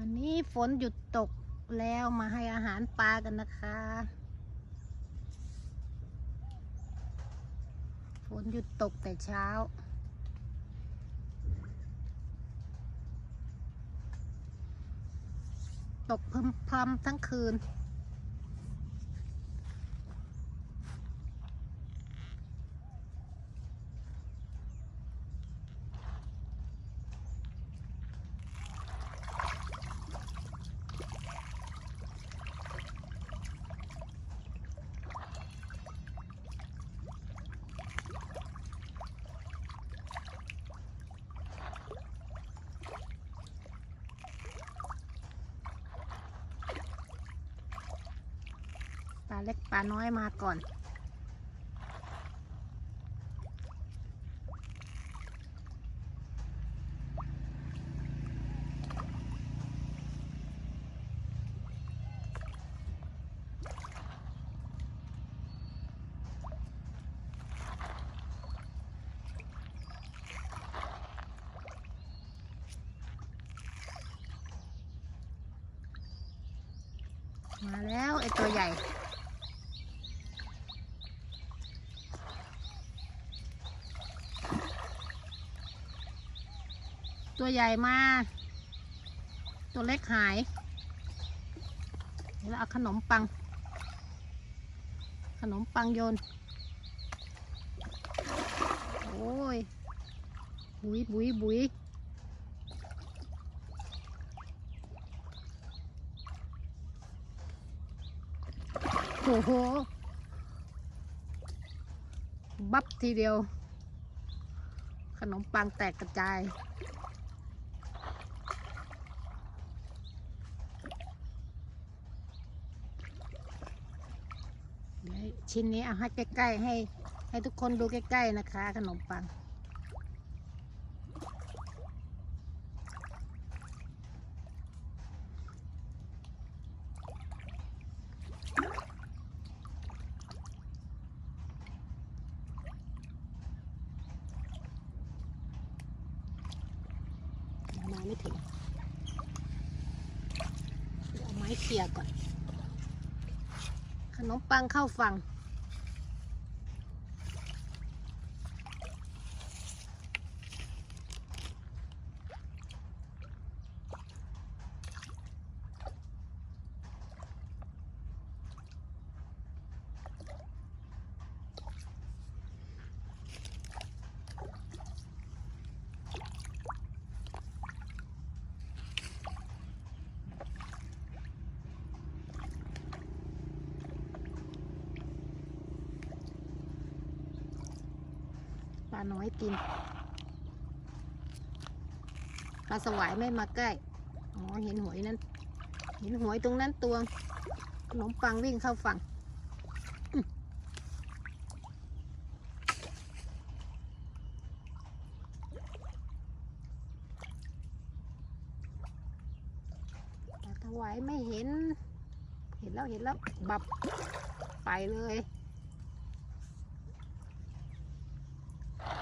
วันนี้ฝนหยุดตกแล้วมาให้อาหารปลากันนะคะ ฝนหยุดตกแต่เช้า ตกพึมพำทั้งคืน เล็กปลาน้อยมาก่อน มาแล้วไอตัวใหญ่ ตัวใหญ่มา ตัวเล็กหายเดี๋ยวเอาขนมปัง ขนมปังโยน โอ้ย บุยบุยบุยโอ้โห บับทีเดียว ขนมปังแตกกระจาย เดี๋ยว ชิ้นนี้เอาให้ใกล้ๆให้ให้ทุกคนดูใกล้ๆนะคะ ขนมปัง มาไม่ถึงเอาไม้เขี่ยก่อน ขนมปังเข้าฝั่งาน้อยกินปลาสวายไม่มาใกล้ อ๋อ เห็นหวยนั้น เห็นหวยตรงนั้นตวงขนมปังวิ่งเข้าฝั่ง ปลาสวายไม่เห็น เห็นแล้วเห็นแล้ว บับ ไปเลย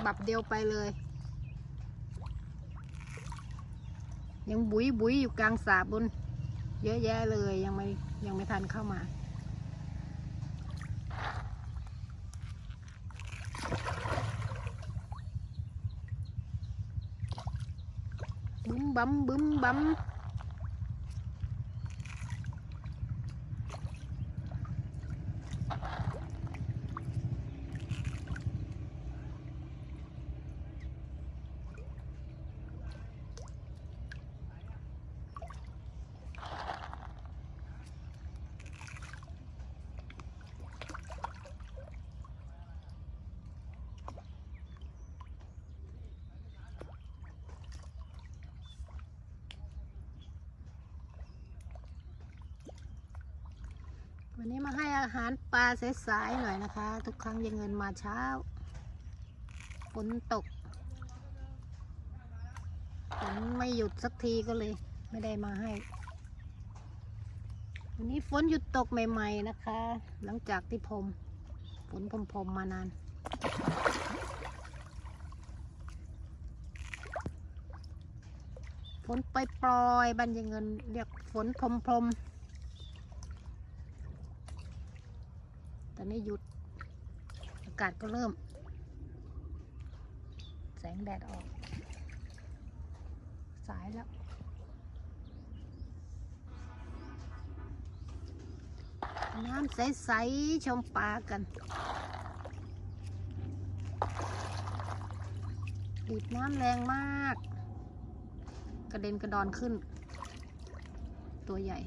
บับเดียวไปเลย ยังบุยบุยอยู่กลางสาบบน เยอะแยะเลยยังไม่ยังไม่ทันเข้ามาบึ้มบัมบึ้มบัม วันนี้มาให้อาหารปลาสายๆหน่อยนะคะ ทุกครั้งยังเงินมาเช้าฝนตกฝนไม่หยุดสักทีก็เลย ไม่ได้มาให้วันนี้ฝนหยุดตกใหม่ ๆนะคะ หลังจากที่พรมฝนพรมๆมานานฝฝนปล่อยๆบันยังเงินเรียกฝนพรมพรม ๆตอนนี้หยุด อากาศก็เริ่ม แสงแดดออก สายแล้ว น้ำใส ๆ ชมปลากัน ดีดน้ำแรงมาก กระเด็นกระดอนขึ้น ตัวใหญ่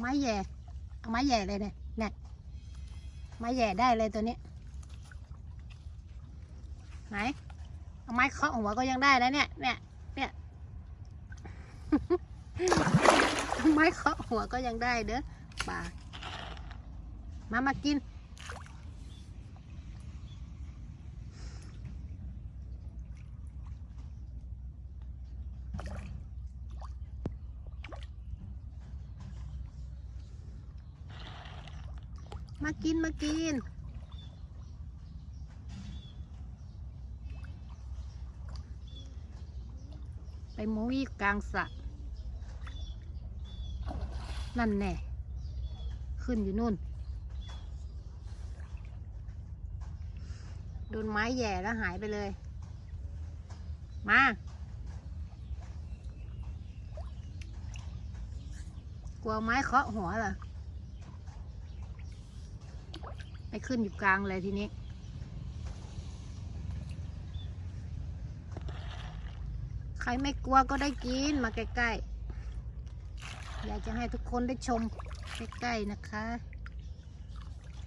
ไม้แหย่เอาไม้แหย่เลยเนี่ยเนี่ยไม้แหย่ได้เลยตัวนี้ ไหนเอาไม้เคาะหัวก็ยังได้นะเนี่ย เนี่ย เนี่ยไม้เคาะหัวก็ยังได้เด้อป่ามามากิน มากินมากิน ไปมุ้ยกลางสระนั่นแน่ขึ้นอยู่นู่น โดนไม้แย่แล้วหายไปเลย มากลัวไม้เคาะหัวเหรอ ไปขึ้นอยู่กลางเลยทีนี้ ใครไม่กลัวก็ได้กินมาใกล้ๆ อยากจะให้ทุกคนได้ชมใกล้ๆนะคะ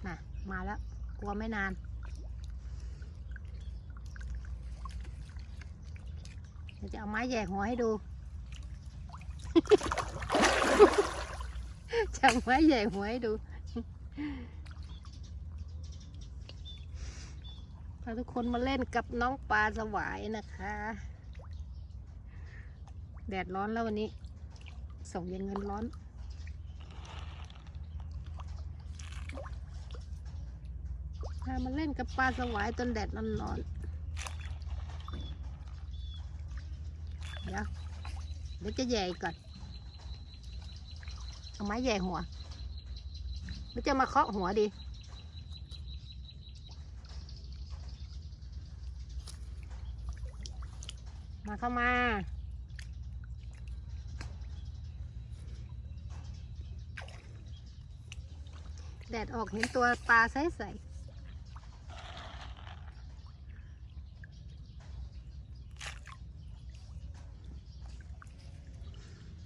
น่ะมาแล้ว กลัวไม่นาน เดี๋ยวจะเอาไม้แหยกหัวให้ดูจะเอาไม้แหยกหัวให้ดู พาทุกคนมาเล่นกับน้องปลาสวายนะคะ แดดร้อนแล้ววันนี้ ส่งเย็นเงินร้อนพามาเล่นกับปลาสวายตอนแดดร้อนๆเดี๋ยวเดี๋ยวจะแย่กก่อน เอาไม้แย่หัวหรือจะมาเคาะหัวดี มาเข้ามาแดดออกเห็นตัวปลาใสใส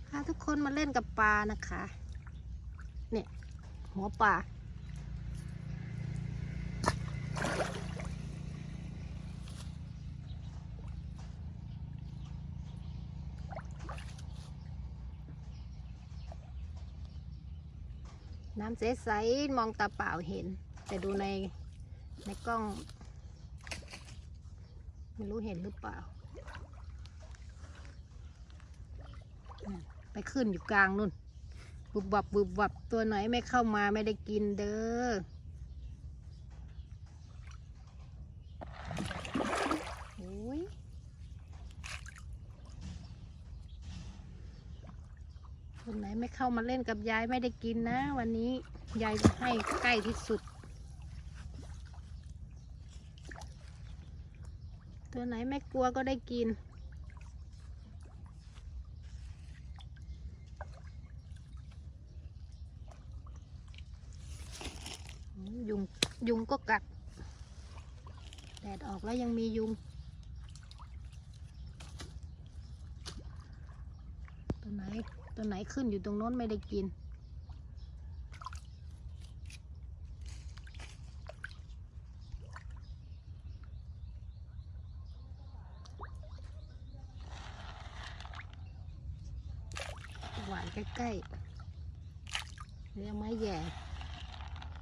พาทุกคนมาเล่นกับปลานะคะ เนี่ย หัวปลา น้ำใสๆมองตาเปล่าเห็น แต่ดูในในกล้อง ไม่รู้เห็นหรือเปล่า ไปขึ้นอยู่กลางนู่นบุบบับบุบบับตัวไหนไม่เข้ามาไม่ได้กินเด้อโอ้ย ตัวไหนไม่เข้ามาเล่นกับยายไม่ได้กินนะ วันนี้ยายจะให้ใกล้ที่สุด ตัวไหนไม่กลัวก็ได้กิน ยุงยุงก็กัด แดดออกแล้วยังมียุงตัวไหน ตัวไหนขึ้นอยู่ตรงโน้นไม่ได้กิน หวานใกล้ๆเรียกไม้แหย่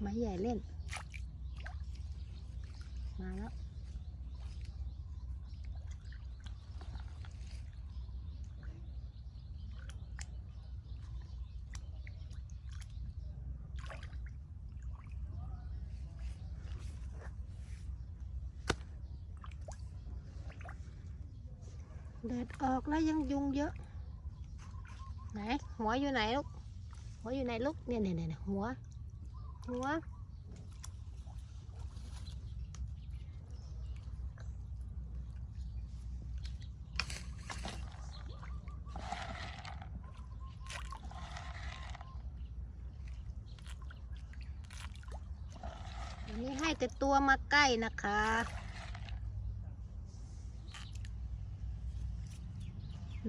ไม้ใหญ่เล่น แดดออกแล้วยังยุงเยอะ ไหน หัวอยู่ไหนลูก หัวอยู่ไหนลูก เนี่ยเนี่ยเนี่ยหัว หัววันนี้ให้แต่ตัวมาใกล้นะคะ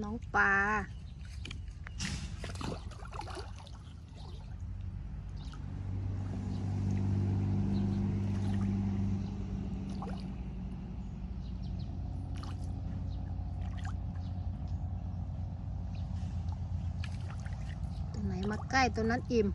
น้องปลาตัวไหนมาใกล้ตัวนั้นอิ่ม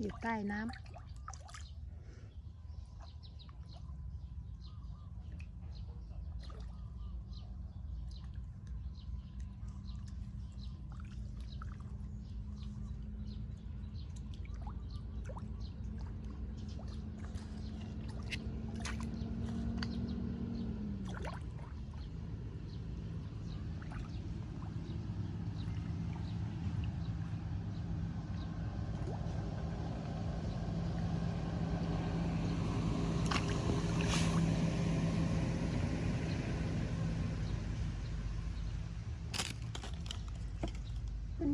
อยู่ใต้น้ำ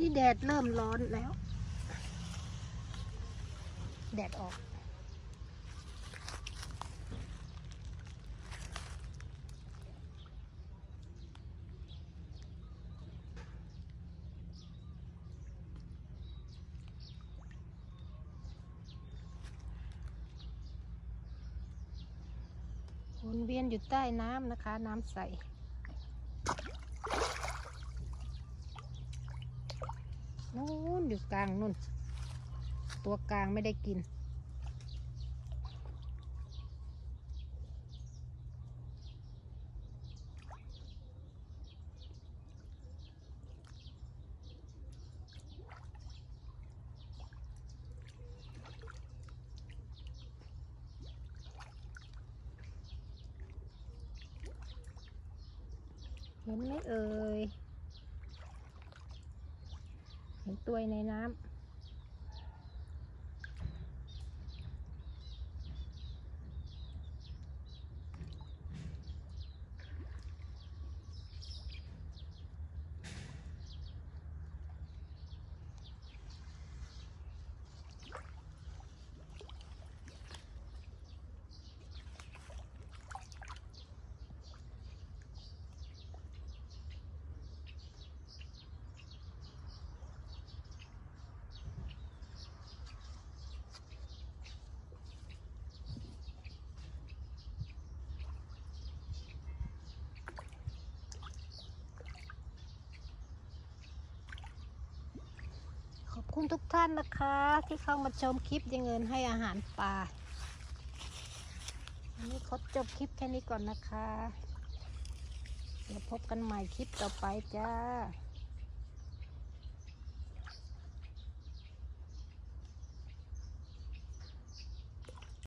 นี้แดดเริ่มร้อนแล้ว แดดออก วนเวียนอยู่ใต้น้ำนะคะ น้ำใส นู้นอยู่ กลางนู่น ตัวกลางไม่ได้กิน เห็นไหมเอ่ย เห็น ตัวในน้ำ น คุณทุกท่านนะคะ ที่เข้ามาชมคลิปยังเงินให้อาหารปลาอันนี้ขอจบคลิปแค่นี้ก่อนนะคะ เดี๋ยวพบกันใหม่คลิปต่อไปจ้า